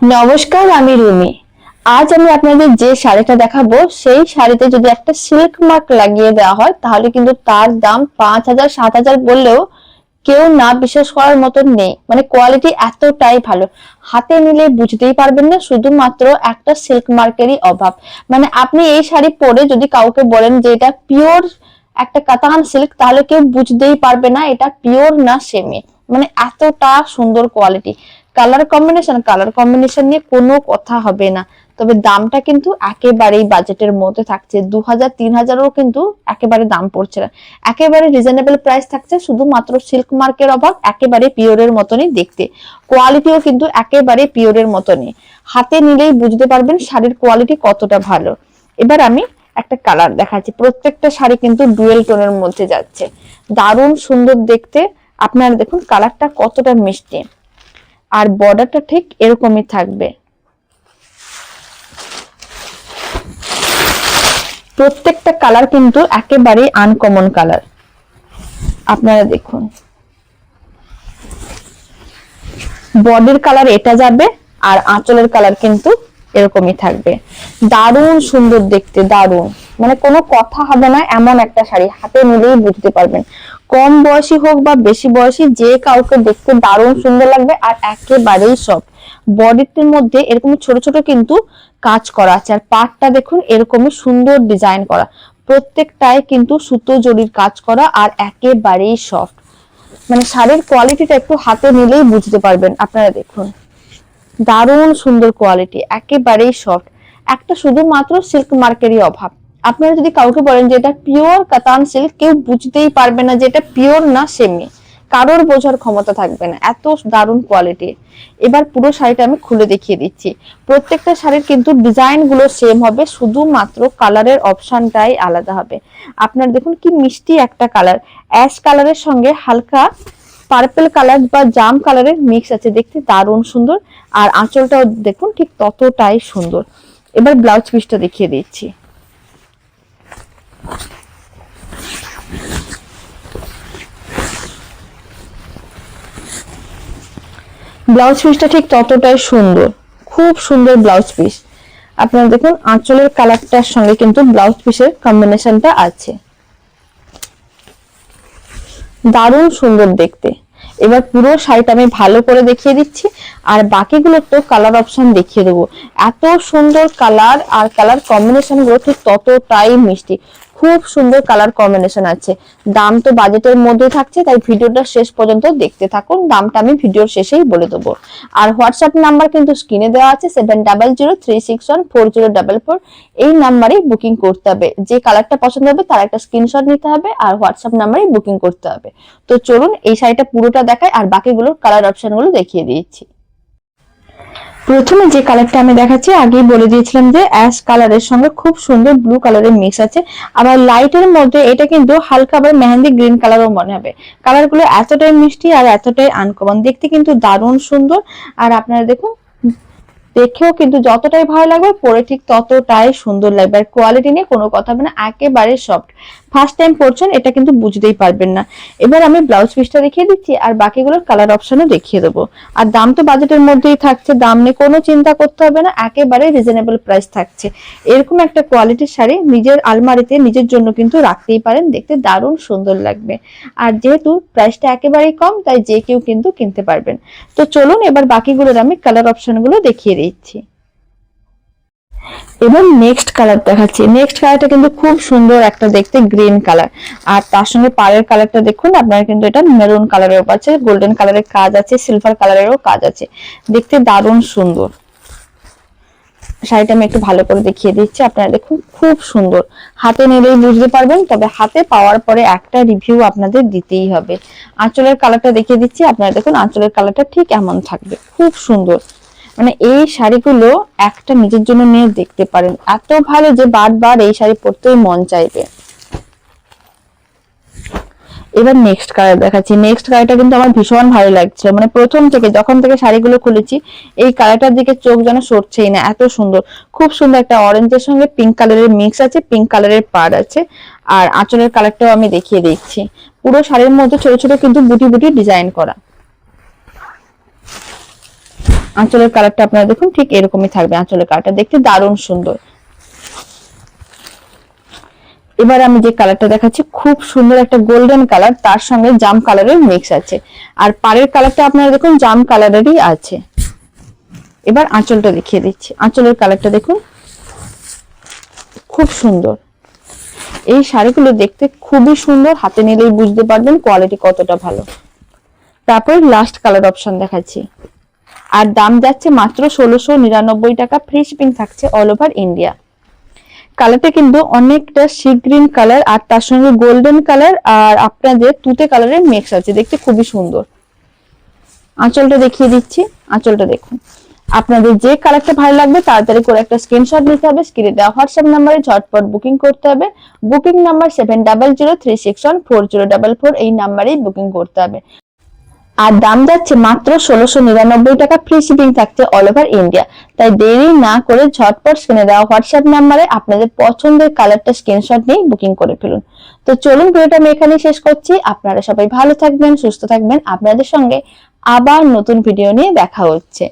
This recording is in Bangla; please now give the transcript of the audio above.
নমস্কার, আমি রুমি। আজ আমি আপনাদের যে শাড়িটা দেখাবো, সেই শাড়িতে যদি একটা সিল্ক মার্ক লাগিয়ে দেওয়া হয়, তাহলে কিন্তু তার দাম পাঁচ হাজার, সাত হাজার বললেও কেউ না বিশ্বাস করার মতো নেই। মানে কোয়ালিটি এতটাই ভালো। হাতে নিলে বুঝতেই পারবেন না, শুধুমাত্র একটা সিল্ক মার্কেরই অভাব। মানে আপনি এই শাড়ি পরে যদি কাউকে বলেন যে এটা পিওর একটা কাতান সিল্ক তাহলে কেউ বুঝতেই পারবে না, এটা পিওর না সেমি মানে এতটা সুন্দর quality colour combination colour combination নিয়ে কোনো কথা হবে না। তবে দামটা কিন্তু একেবারেই বাজেটের মধ্যে থাকছে। দু হাজার তিন হাজারও কিন্তু একেবারে দাম পড়ছে না। একেবারে রিজনেবল প্রাইস থাকছে, শুধুমাত্র সিল্ক মার্কের অভাব, একেবারে পিওরের মতনই দেখতে। কোয়ালিটিও কিন্তু একেবারে পিওরের মতনই। হাতে নিলেই বুঝতে পারবেন শাড়ির কোয়ালিটি কতটা ভালো। এবার আমি একটা কালার দেখাচ্ছি। প্রত্যেকটা শাড়ি কিন্তু ডুয়েল টোনের মধ্যে যাচ্ছে। দারুণ সুন্দর দেখতে। আপনারা দেখুন কালারটা কতটা মিষ্টি। আর বর্ডারটা ঠিক এরকমই থাকবে। প্রত্যেকটা কালার কিন্তু একেবারে আনকমন কালার আপনারা দেখুন। বডির কালার এটা যাবে আর আঁচলের কালার কিন্তু এরকমই থাকবে। দারুণ সুন্দর দেখতে, দারুণ। মানে কোনো কথা হবে না এমন একটা শাড়ি, হাতে নিলেই বুঝতে পারবেন। কম বয়সী হোক বা বেশি বয়সী, যে কাউকে দেখতে দারুণ সুন্দর লাগবে আর একেবারেই সব বডিটির মধ্যে এরকম ছোট ছোট কিন্তু কাজ করা আছে। আর পাটটা দেখুন, এরকমই সুন্দর ডিজাইন করা। প্রত্যেকটাই কিন্তু সুতো জরির কাজ করা আর একেবারেই সফট মানে শাড়ির কোয়ালিটিটা একটু হাতে নিলেই বুঝতে পারবেন, আপনারা দেখুন। দারুণ সুন্দর কোয়ালিটি একেবারেই সফট একটা শুধুমাত্র সিল্ক মার্কেরই অভাব। আপনারা যদি কাউকে বলেন যে এটা পিওর কাতান সিল্ক কেউ বুঝতেই পারবে না যে এটা পিওর না সেমি কারোর বোঝার ক্ষমতা থাকবে না। এত দারুণ কোয়ালিটি এবার পুরো শাড়িটা আমি খুলে দেখিয়ে দিচ্ছি। প্রত্যেকটা শাড়ির কিন্তু ডিজাইনগুলো সেম হবে, শুধুমাত্র কালারের অপশনটাই আলাদা হবে। আপনার দেখুন কি মিষ্টি একটা কালার অ্যাশ কালারের সঙ্গে হালকা পার্পল কালার বা জাম কালারের মিক্স আছে। দেখতে দারুণ সুন্দর। আর আঁচলটাও দেখুন ঠিক ততটাই সুন্দর। এবার ব্লাউজ পিসটা দেখিয়ে দিচ্ছি। ব্লাউজ পিসটা ঠিক ততটাই সুন্দর। খুব সুন্দর ব্লাউজ পিস। আপনারা দেখুন, আঁচলের কালারটার সঙ্গে কিন্তু ব্লাউজ পিসের কম্বিনেশনটা আছে। দারুণ সুন্দর দেখতে। এবার পুরো শাড়িটা আমি ভালো করে দেখিয়ে দিচ্ছি। আর বাকিগুলো তো কালার অপশন দেখিয়ে দেবো। এত সুন্দর কালার আর কালার কম্বিনেশনগুলো ঠিক ততটাই মিষ্টি। খুব সুন্দর কালার কম্বিনেশন আছে। দাম তো বাজেটের মধ্যে থাকছে, তাই ভিডিওটা শেষ পর্যন্ত দেখতে থাকুন। দামটা আমি ভিডিওর শেষেই বলে দেবো। আর হোয়াটসঅ্যাপ নাম্বার কিন্তু স্ক্রিনে দেওয়া আছে seven double zero three six one four zero double four এই নাম্বারেই বুকিং করতে হবে। যে কালারটা পছন্দ হবে, তার একটা স্ক্রিনশট নিতে হবে, আর হোয়াটসঅ্যাপ নাম্বারেই বুকিং করতে হবে। তো চলুন, এই শাড়িটা পুরোটা দেখায় আর বাকিগুলোর কালার অপশনগুলো দেখিয়ে দিয়েছি প্রথমে যে কালারটা আমি দেখাচ্ছি, আগেই বলে দিয়েছিলাম যে অ্যাশ কালারের সঙ্গে খুব সুন্দর ব্লু কালারের মিক্স আছে। আবার লাইটের মধ্যে এটা কিন্তু হালকা আবার মেহেন্দি গ্রিন কালারও মনে হবে। কালারগুলো এতটাই মিষ্টি আর এতটাই আনকমন দেখতে কিন্তু দারুণ সুন্দর। আর আপনারা দেখুন দেখেও কিন্তু যতটাই ভালো লাগবে, পরে ঠিক ততটাই সুন্দর লাগবে। আর কোয়ালিটি নিয়ে কোনো কথা হবে না, একেবারে সফট ফার্স্ট টাইম পরছেন, এটা কিন্তু বুঝতেই পারবেন না। এবার আমি ব্লাউজ পিসটা দেখিয়ে দিচ্ছি, আর বাকিগুলোর কালার অপশনও দেখিয়ে দেবো। আর দাম তো বাজেটের মধ্যেই থাকছে, দাম নিয়ে কোনো চিন্তা করতে হবে না, একেবারে রিজনেবল প্রাইস থাকছে। এরকম একটা কোয়ালিটির শাড়ি নিজের আলমারিতে নিজের জন্য কিন্তু রাখতেই পারেন, দেখতে দারুণ সুন্দর লাগবে। আর যেহেতু প্রাইসটা একেবারেই কম, তাই যে কেউ কিন্তু কিনতে পারবেন। তো চলুন এবার বাকিগুলোর আমি কালার অপশনগুলো দেখিয়ে দিচ্ছি। এবার নেক্সট কালার দেখাচ্ছি। নেক্সট কালারটা কিন্তু খুব সুন্দর একটা দেখতে গ্রিন কালার আর তার সঙ্গে পাড়ের কালারটা দেখুন, আপনার কিন্তু এটা মেরুন কালারের আছে গোল্ডেন কালারের কাজ আছে সিলভার কালারেরও কাজ আছে। দেখতে দারুণ সুন্দর। শাড়িটা আমি একটু ভালো করে দেখিয়ে দিচ্ছি, আপনারা দেখুন, খুব সুন্দর। হাতে নিলেই বুঝতে পারবেন, তবে হাতে পাওয়ার পরে একটা রিভিউ আপনাদের দিতেই হবে। আঁচলের কালারটা দেখিয়ে দিচ্ছি, আপনারা দেখুন, আঁচলের কালারটা ঠিক এমন থাকবে। খুব সুন্দর। মানে এই শাড়িগুলো একটা নিজের জন্য নিয়ে দেখতে পারেন। এত ভালো যে বারবার এই শাড়ি পরতেই মন চাইবে। এবার নেক্সট কালার দেখাচ্ছি। নেক্সট কালারটা কিন্তু আমার ভীষণ ভালো লাগছে মানে প্রথম থেকে যখন থেকে শাড়িগুলো খুলেছি, এই কালারটার দিকে চোখ যেন সরছেই না, এত সুন্দর। খুব সুন্দর একটা অরেঞ্জের সঙ্গে পিঙ্ক কালারের মিক্স আছে পিঙ্ক কালারের পাড় আছে। আর আঁচলের কালারটাও আমি দেখিয়ে দিচ্ছি। পুরো শাড়ির মধ্যে ছোট ছোট কিন্তু বুটি বুটি ডিজাইন করা। আঁচলের কালারটা আপনারা দেখুন, ঠিক এরকমই থাকবে আঁচলের কালারটা। দেখতে দারুণ সুন্দর। এবার আমি যে কালারটা দেখাচ্ছি, খুব সুন্দর একটা গোল্ডেন কালার, তার সঙ্গে জাম কালারের মিক্স আছে। আর পাড়ের কালারটা আপনারা দেখুন, জাম কালারেরই আছে। এবার আঁচলটা দেখিয়ে দিচ্ছি। আঁচলের কালারটা দেখুন, খুব সুন্দর। এই শাড়িগুলো দেখতে খুবই সুন্দর, হাতে নিলেই বুঝতে পারবেন কোয়ালিটি কতটা ভালো। তারপর লাস্ট কালার অপশন দেখাচ্ছি। আর দাম যাচ্ছে মাত্র ষোলোশো নিরানব্বই টাকা। ফ্রি শিপিং থাকছে অল ওভার ইন্ডিয়া কালারটা কিন্তু অনেকটা সি গ্রিন কালার আর তার সঙ্গে গোল্ডেন কালার আর আপনাদের তুতে কালারের মিক্স আছে। দেখতে খুবই সুন্দর। আঁচলটা দেখিয়ে দিচ্ছি। আঁচলটা দেখুন। আপনাদের যে কালারটা ভালো লাগবে তাড়াতাড়ি করে একটা স্ক্রিনশট নিতে হবে। স্ক্রিনে দেওয়া হোয়াটসঅ্যাপ নাম্বারে ঝটপট বুকিং করতে হবে। Booking number seven double zero three six one four zero double four এই নাম্বারেই বুকিং করতে হবে। আর দাম যাচ্ছে মাত্র ষোলোশো নিরানব্বই টাকা ফ্রি শিপিং থাকছে অল ওভার ইন্ডিয়া তাই দেরি না করে ঝটপট স্ক্রিনে দেওয়া হোয়াটসঅ্যাপ নাম্বারে আপনাদের পছন্দের কালারটা স্ক্রিনশট নিয়ে বুকিং করে ফেলুন। তো চলুন ভিডিওটা আমি এখানেই শেষ করছি। আপনারা সবাই ভালো থাকবেন, সুস্থ থাকবেন। আপনাদের সঙ্গে আবার নতুন ভিডিও নিয়ে দেখা হচ্ছে।